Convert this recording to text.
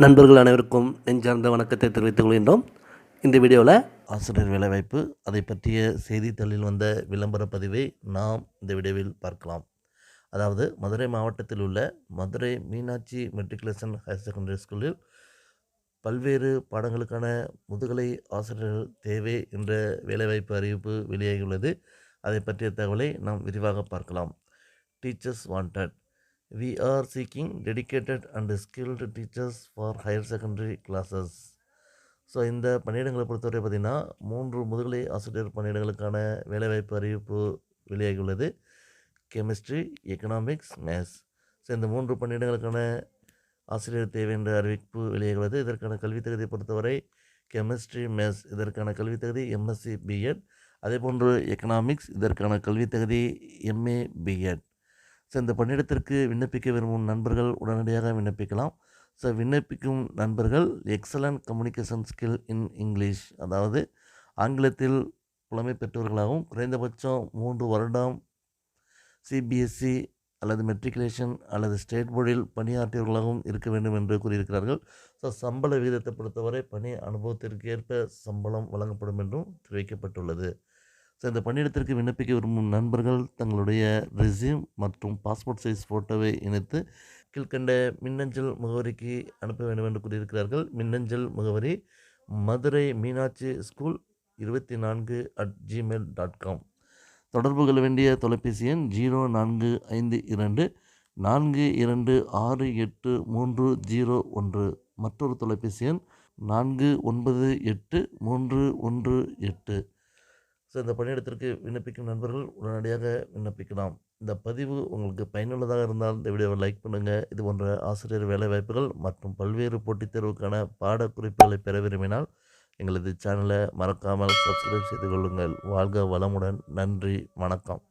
நண்பர்கள் அனைவருக்கும் நெஞ்சார்ந்த வணக்கத்தை தெரிவித்துக் கொள்கின்றோம். இந்த வீடியோவில் ஆசிரியர் வேலைவாய்ப்பு அதை பற்றிய செய்தித்தாளில் வந்த விளம்பர பதிவை நாம் இந்த வீடியோவில் பார்க்கலாம். அதாவது மதுரை மாவட்டத்தில் உள்ள Madurai Meenakshi matriculation higher secondary ஸ்கூலில் பல்வேறு பாடங்களுக்கான முதுகலை ஆசிரியர்கள் தேவை என்ற வேலைவாய்ப்பு அறிவிப்பு வெளியாகியுள்ளது. அதை பற்றிய தகவலை நாம் விரிவாக பார்க்கலாம். Teachers wanted we are seeking dedicated and skilled teachers for higher secondary classes so இந்த பணியிடங்களை பொறுத்தவரை பார்த்திங்கன்னா மூன்று முதுகலை ஆசிரியர் பணியிடங்களுக்கான வேலைவாய்ப்பு அறிவிப்பு வெளியாகியுள்ளது. கெமிஸ்ட்ரி எக்கனாமிக்ஸ் மேத்ஸ் ஸோ இந்த மூன்று பணியிடங்களுக்கான ஆசிரியர் தேவை என்ற அறிவிப்பு வெளியாகியுள்ளது. இதற்கான கல்வித் தகுதியை பொறுத்தவரை கெமிஸ்ட்ரி மேத்ஸ் இதற்கான கல்வித் தகுதி எம்எஸ்சி பிஎட் அதேபோன்று எக்கனாமிக்ஸ் இதற்கான கல்வித் தகுதி எம்ஏ பிஎட் ஸோ இந்த பணியிடத்திற்கு விண்ணப்பிக்க விரும்பும் நண்பர்கள் உடனடியாக விண்ணப்பிக்கலாம். ஸோ விண்ணப்பிக்கும் நண்பர்கள் excellent communication skill in English அதாவது ஆங்கிலத்தில் புலமை பெற்றவர்களாகவும் குறைந்தபட்சம் மூன்று வருடம் சிபிஎஸ்சி அல்லது மெட்ரிகுலேஷன் அல்லது ஸ்டேட் போர்டில் பணியாற்றியவர்களாகவும் இருக்க வேண்டும் என்று கூறியிருக்கிறார்கள். ஸோ சம்பள விகிதத்தை பொறுத்தவரை பணி அனுபவத்திற்கு ஏற்ப சம்பளம் வழங்கப்படும் என்றும் தெரிவிக்கப்பட்டுள்ளது. ஸோ இந்த பணியிடத்திற்கு விண்ணப்பிக்க விரும்பும் நண்பர்கள் தங்களுடைய ரெஸ்யூம் மற்றும் பாஸ்போர்ட் சைஸ் ஃபோட்டோவை இணைத்து கீழ்கண்ட மின்னஞ்சல் முகவரிக்கு அனுப்ப வேண்டும் என்று கூறியிருக்கிறார்கள். மின்னஞ்சல் முகவரி மதுரை மீனாட்சி ஸ்கூல் இருபத்தி நான்கு அட் ஜிமெயில் டாட் காம் தொடர்பு கொள்ள வேண்டிய தொலைபேசி எண் ஜீரோ நான்கு ஐந்து இரண்டு நான்கு இரண்டு ஆறு எட்டு மூன்று ஜீரோ ஒன்று. மற்றொரு தொலைபேசி எண் நான்கு ஒன்பது எட்டு மூன்று ஒன்று எட்டு. ஸோ இந்த பணியிடத்திற்கு விண்ணப்பிக்கும் நண்பர்கள் உடனடியாக விண்ணப்பிக்கலாம். இந்த பதிவு உங்களுக்கு பயனுள்ளதாக இருந்தால் இந்த வீடியோவை லைக் பண்ணுங்கள் இது போன்ற ஆசிரியர் வேலைவாய்ப்புகள் மற்றும் பல்வேறு போட்டித் தேர்வுக்கான பாடக்குறிப்புகளை பெற விரும்பினால் எங்களது சேனலை மறக்காமல் சப்ஸ்கிரைப் செய்து கொள்ளுங்கள். வாழ்க வளமுடன். நன்றி. வணக்கம்.